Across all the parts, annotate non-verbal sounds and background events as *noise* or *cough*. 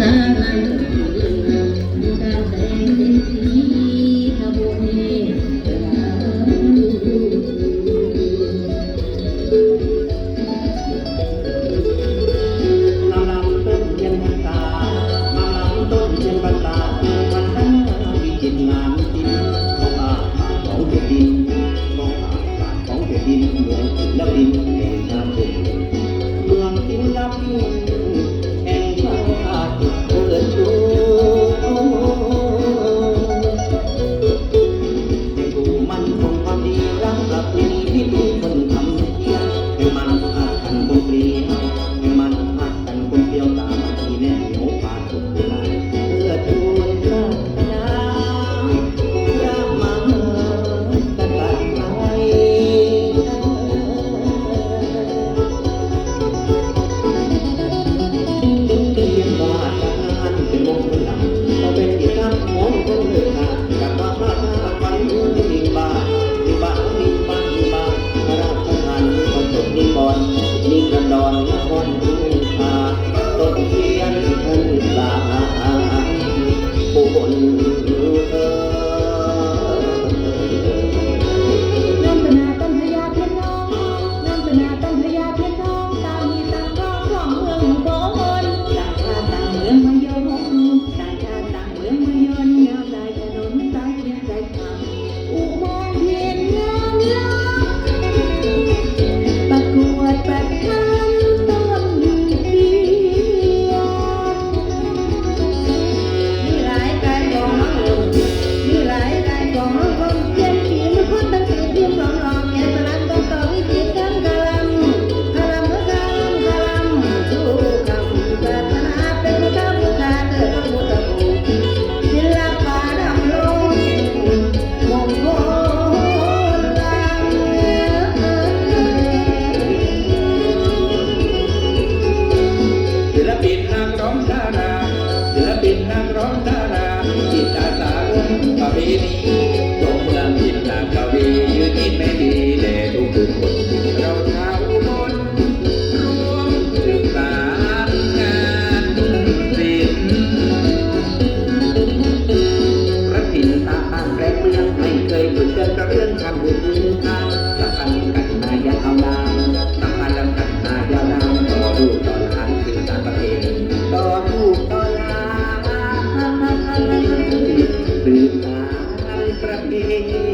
la la la Gracias. นักร้องดาราจิตอาสาวงประเพณี day. *laughs*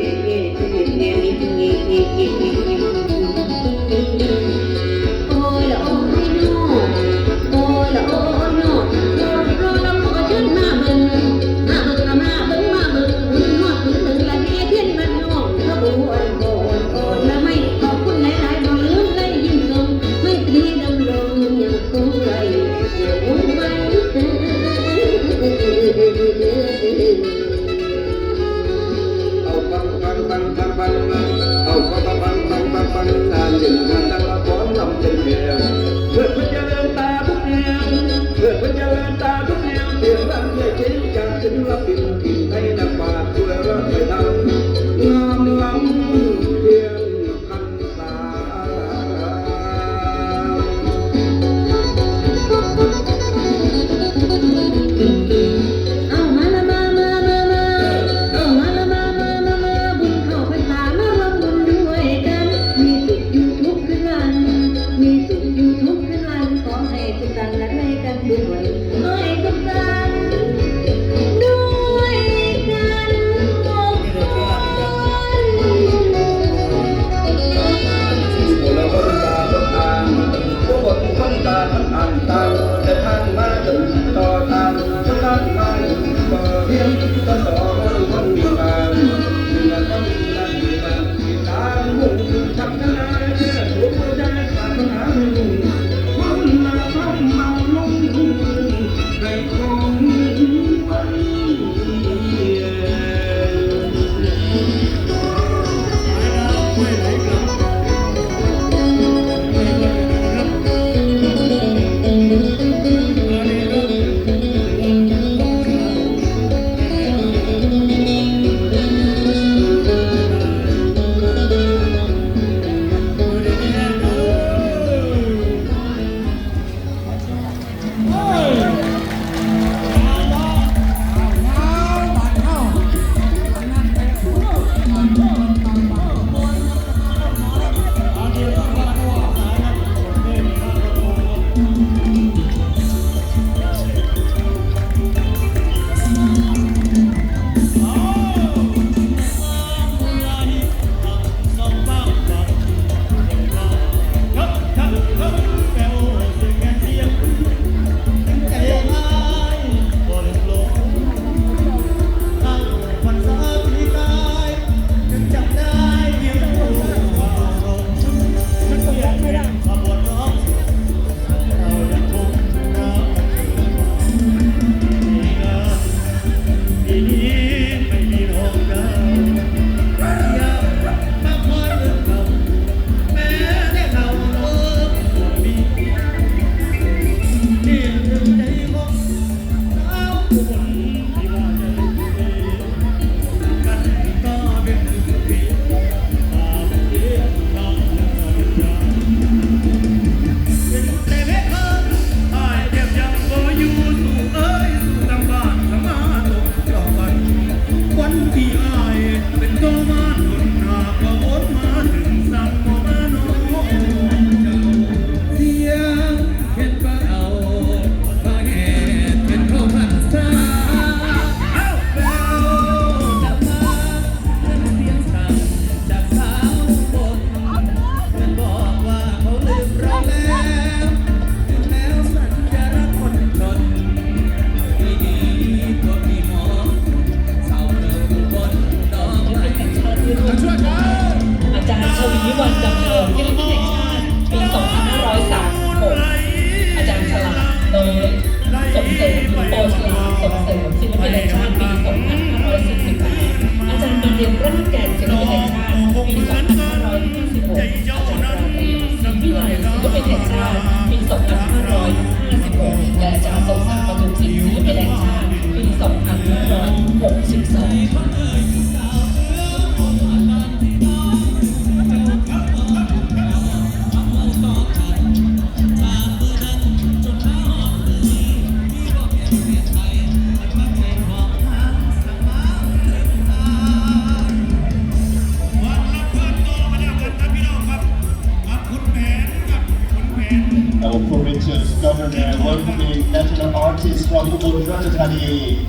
Our provincial governor welcoming national artists from Ubud Ratchathani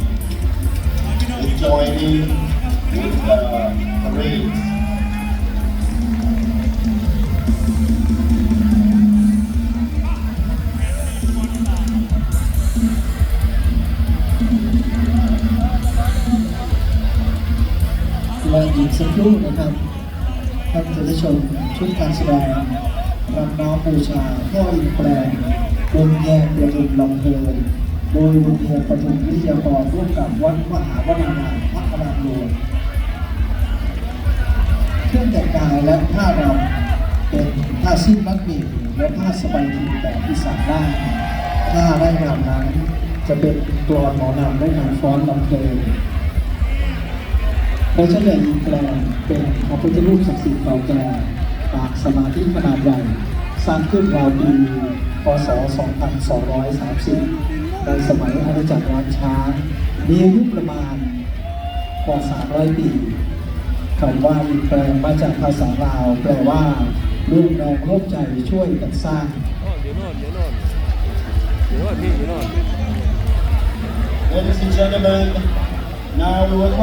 joining with the parade. และอีกสักครู่นะครับท่านจะได้ชมชุดการแสดงรำ น้อมบูชาพ่ออินแปลงวงแยกประทุมลำเพลินโดยวงแยกประทุมวิทยากรร่วมกับวัดมหาวนารามพัฒนารวมเครื่องแต่งกายและผ้ารำเป็นผ้าสิ้นมัดหมี่และผ้าสบายทีแบบอีสานล่าผ้าได้รำนั้น จะเป็นกลอนหมอนำและงานฟ้อนลำเพลินพระเจ้าใหญ่อินแปลงเป็นพระพุทธรูปศักดิ์สิทธิ์เก่าแก่ปางสมาธิขนาดใหญ่ สร้างขึ้นราวปีพศ 2230 ในสมัยอาณาจักรล้านช้าง มีอายุประมาณกว่า 300 ปีคำว่าอินแปลงมาจากภาษาลาว แปลว่าร่วมแรงร่วมใจช่วยกันสร้าง Ladies and gentlemen, now we welcome